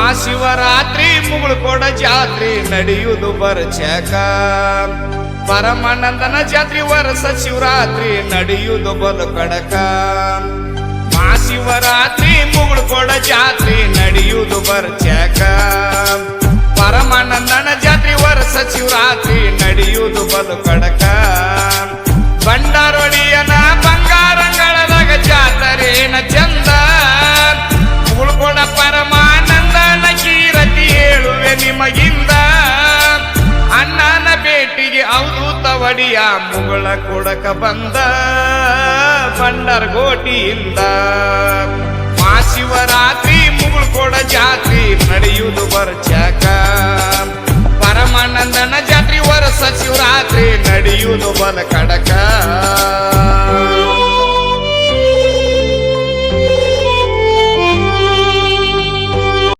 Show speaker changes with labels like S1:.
S1: ಮಹಾಶಿವರಾತ್ರಿ ಮುಗುಳ್ಕೋಡ ಜಾತ್ರೆ ನಡೆಯುವುದು ಬರ್ಚಕ. ಪರಮಾನಂದನ ಜಾತ್ರೆ ವರಸ ಶಿವರಾತ್ರಿ ನಡೆಯುವುದು ಬಲು ಕಡಕ. ಮಹಾಶಿವರಾತ್ರಿ ಮುಗುಳ್ಕೋಡ ಜಾತ್ರೆ ನಡೆಯುವುದು ಬರ್ಚಕ. ಪರಮಾನಂದನ ಜಾತ್ರೆ ವರಸ ಶಿವರಾತ್ರಿ ನಡೆಯುವುದು ಬಲು ಕಡಕ. ಒಡಿಯ ಮುಗಳ ಕೊಡಕ ಬಂದ ಬಂಡರ್ ಗೋಟಿಯಿಂದ. ಮುಗುಳ್ ಕೊಡ ಜಾತ್ರಿ ನಡೆಯುವುದು ಬರ್ಚಾಕ. ಪರಮಾನಂದನ ಜಾತ್ರೆ, ವರಸ ಶಿವರಾತ್ರಿ ನಡೆಯುವುದು ಬಲ ಕಡಕ.